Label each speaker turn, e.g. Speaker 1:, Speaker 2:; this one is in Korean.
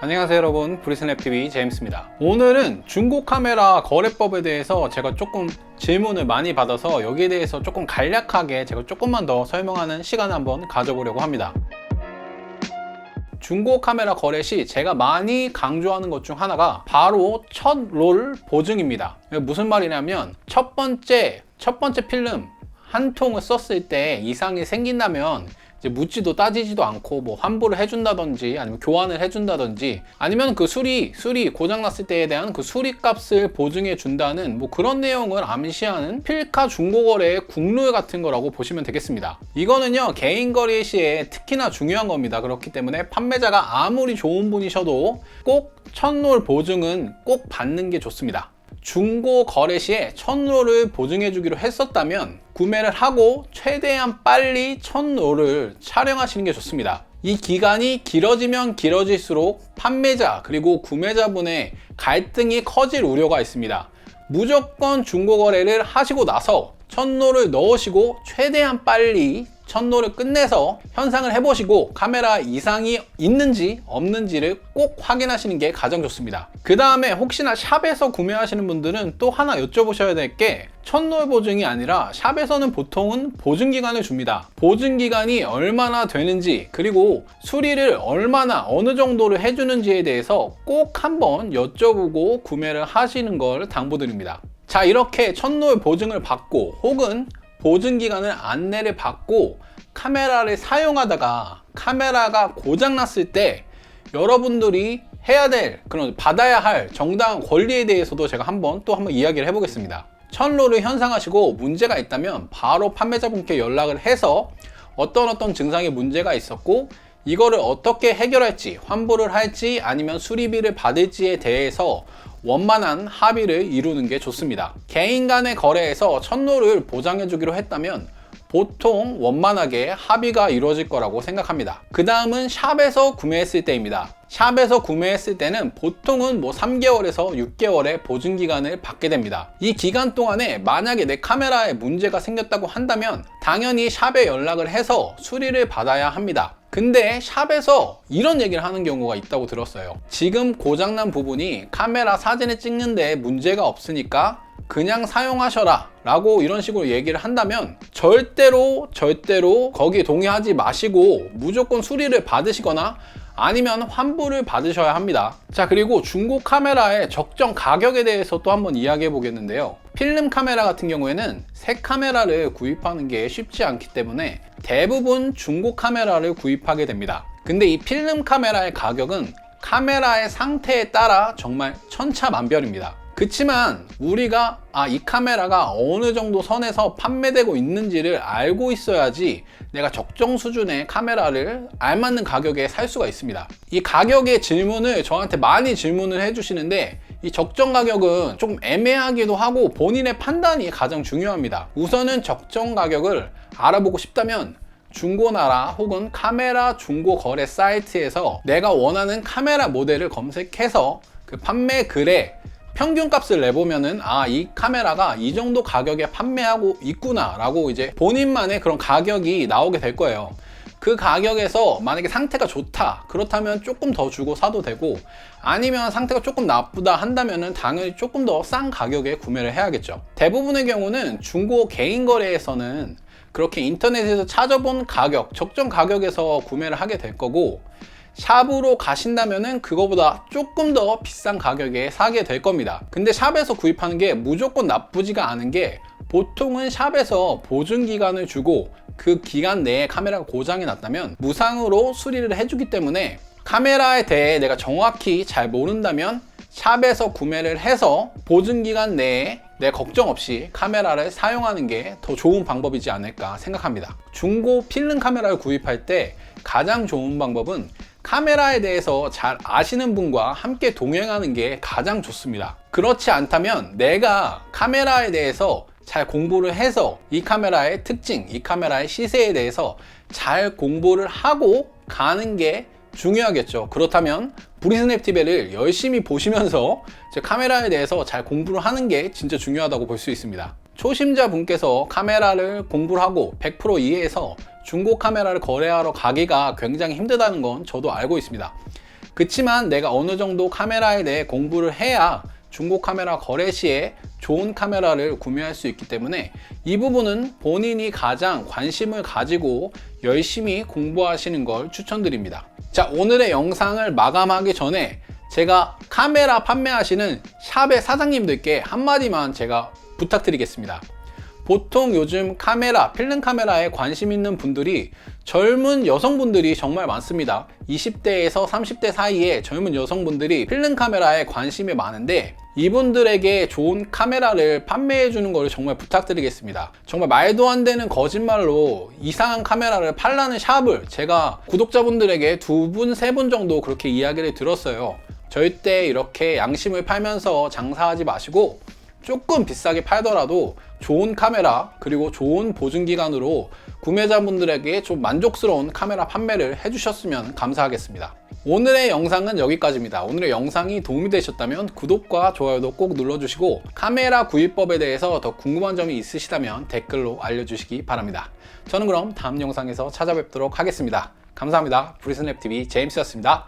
Speaker 1: 안녕하세요 여러분. 브리스냅TV 제임스입니다. 오늘은 중고 카메라 거래법에 대해서 제가 조금 질문을 많이 받아서 여기에 대해서 조금 간략하게 제가 조금만 더 설명하는 시간을 한번 가져보려고 합니다. 중고 카메라 거래 시 제가 많이 강조하는 것 중 하나가 바로 첫 롤 보증입니다. 무슨 말이냐면 첫 번째 첫 번째 필름 한 통을 썼을 때 이상이 생긴다면 이제 묻지도 따지지도 않고 뭐 환불을 해준다든지 아니면 교환을 해준다든지 아니면 그 수리 수리 고장 났을 때에 대한 그 수리 값을 보증해 준다는 뭐 그런 내용을 암시하는 필카 중고거래의 국룰 같은 거라고 보시면 되겠습니다. 이거는요 개인 거래 시에 특히나 중요한 겁니다. 그렇기 때문에 판매자가 아무리 좋은 분이셔도 꼭 첫롤 보증은 꼭 받는 게 좋습니다. 중고 거래 시에 천롤을 보증해 주기로 했었다면 구매를 하고 최대한 빨리 천롤을 촬영하시는 게 좋습니다. 이 기간이 길어지면 길어질수록 판매자 그리고 구매자분의 갈등이 커질 우려가 있습니다. 무조건 중고 거래를 하시고 나서 천롤을 넣으시고 최대한 빨리 천노를 끝내서 현상을 해보시고 카메라 이상이 있는지 없는지를 꼭 확인하시는 게 가장 좋습니다. 그 다음에 혹시나 샵에서 구매하시는 분들은 또 하나 여쭤보셔야 될 게 천노 보증이 아니라 샵에서는 보통은 보증 기간을 줍니다. 보증 기간이 얼마나 되는지 그리고 수리를 얼마나 어느 정도를 해주는지에 대해서 꼭 한번 여쭤보고 구매를 하시는 걸 당부드립니다. 자 이렇게 천노의 보증을 받고 혹은 보증 기간을 안내를 받고 카메라를 사용하다가 카메라가 고장 났을 때 여러분들이 해야 될 그런 받아야 할 정당한 권리에 대해서도 제가 한번 또 한번 이야기를 해보겠습니다. 천로를 현상하시고 문제가 있다면 바로 판매자분께 연락을 해서 어떤 어떤 증상에 문제가 있었고 이거를 어떻게 해결할지 환불을 할지 아니면 수리비를 받을지에 대해서 원만한 합의를 이루는 게 좋습니다. 개인 간의 거래에서 천로를 보장해 주기로 했다면 보통 원만하게 합의가 이루어질 거라고 생각합니다. 그 다음은 샵에서 구매했을 때입니다. 샵에서 구매했을 때는 보통은 뭐 3개월에서 6개월의 보증 기간을 받게 됩니다. 이 기간 동안에 만약에 내 카메라에 문제가 생겼다고 한다면 당연히 샵에 연락을 해서 수리를 받아야 합니다. 근데 샵에서 이런 얘기를 하는 경우가 있다고 들었어요. 지금 고장난 부분이 카메라 사진을 찍는데 문제가 없으니까 그냥 사용하셔라 라고 이런 식으로 얘기를 한다면 절대로 절대로 거기에 동의하지 마시고 무조건 수리를 받으시거나 아니면 환불을 받으셔야 합니다. 자, 그리고 중고 카메라의 적정 가격에 대해서 또 한번 이야기해 보겠는데요. 필름 카메라 같은 경우에는 새 카메라를 구입하는 게 쉽지 않기 때문에 대부분 중고 카메라를 구입하게 됩니다. 근데 이 필름 카메라의 가격은 카메라의 상태에 따라 정말 천차만별입니다. 그치만 우리가 아, 이 카메라가 어느 정도 선에서 판매되고 있는지를 알고 있어야지 내가 적정 수준의 카메라를 알맞는 가격에 살 수가 있습니다. 이 가격의 질문을 저한테 많이 질문을 해주시는데 이 적정 가격은 조금 애매하기도 하고 본인의 판단이 가장 중요합니다. 우선은 적정 가격을 알아보고 싶다면 중고나라 혹은 카메라 중고 거래 사이트에서 내가 원하는 카메라 모델을 검색해서 그 판매 글에 평균 값을 내보면은 아 이 카메라가 이 정도 가격에 판매하고 있구나 라고 이제 본인만의 그런 가격이 나오게 될 거예요. 그 가격에서 만약에 상태가 좋다 그렇다면 조금 더 주고 사도 되고 아니면 상태가 조금 나쁘다 한다면은 당연히 조금 더 싼 가격에 구매를 해야겠죠. 대부분의 경우는 중고 개인 거래에서는 그렇게 인터넷에서 찾아본 가격 적정 가격에서 구매를 하게 될 거고 샵으로 가신다면은 그거보다 조금 더 비싼 가격에 사게 될 겁니다. 근데 샵에서 구입하는 게 무조건 나쁘지가 않은 게 보통은 샵에서 보증 기간을 주고 그 기간 내에 카메라가 고장이 났다면 무상으로 수리를 해주기 때문에 카메라에 대해 내가 정확히 잘 모른다면 샵에서 구매를 해서 보증 기간 내에 내 걱정 없이 카메라를 사용하는 게 더 좋은 방법이지 않을까 생각합니다. 중고 필름 카메라를 구입할 때 가장 좋은 방법은 카메라에 대해서 잘 아시는 분과 함께 동행하는 게 가장 좋습니다. 그렇지 않다면 내가 카메라에 대해서 잘 공부를 해서 이 카메라의 특징, 이 카메라의 시세에 대해서 잘 공부를 하고 가는 게 중요하겠죠. 그렇다면 브리스냅 TV를 열심히 보시면서 제 카메라에 대해서 잘 공부를 하는 게 진짜 중요하다고 볼 수 있습니다. 초심자 분께서 카메라를 공부를 하고 100% 이해해서 중고 카메라를 거래하러 가기가 굉장히 힘들다는 건 저도 알고 있습니다. 그치만 내가 어느 정도 카메라에 대해 공부를 해야 중고 카메라 거래 시에 좋은 카메라를 구매할 수 있기 때문에 이 부분은 본인이 가장 관심을 가지고 열심히 공부하시는 걸 추천드립니다. 자, 오늘의 영상을 마감하기 전에 제가 카메라 판매하시는 샵의 사장님들께 한마디만 제가 부탁드리겠습니다. 보통 요즘 카메라, 필름 카메라에 관심 있는 분들이 젊은 여성분들이 정말 많습니다. 20대에서 30대 사이에 젊은 여성분들이 필름 카메라에 관심이 많은데 이분들에게 좋은 카메라를 판매해 주는 것을 정말 부탁드리겠습니다. 정말 말도 안 되는 거짓말로 이상한 카메라를 팔라는 샵을 제가 구독자분들에게 두 분, 세 분 정도 그렇게 이야기를 들었어요. 절대 이렇게 양심을 팔면서 장사하지 마시고 조금 비싸게 팔더라도 좋은 카메라 그리고 좋은 보증 기간으로 구매자분들에게 좀 만족스러운 카메라 판매를 해주셨으면 감사하겠습니다. 오늘의 영상은 여기까지입니다. 오늘의 영상이 도움이 되셨다면 구독과 좋아요도 꼭 눌러주시고 카메라 구입법에 대해서 더 궁금한 점이 있으시다면 댓글로 알려주시기 바랍니다. 저는 그럼 다음 영상에서 찾아뵙도록 하겠습니다. 감사합니다. 브리스냅TV 제임스였습니다.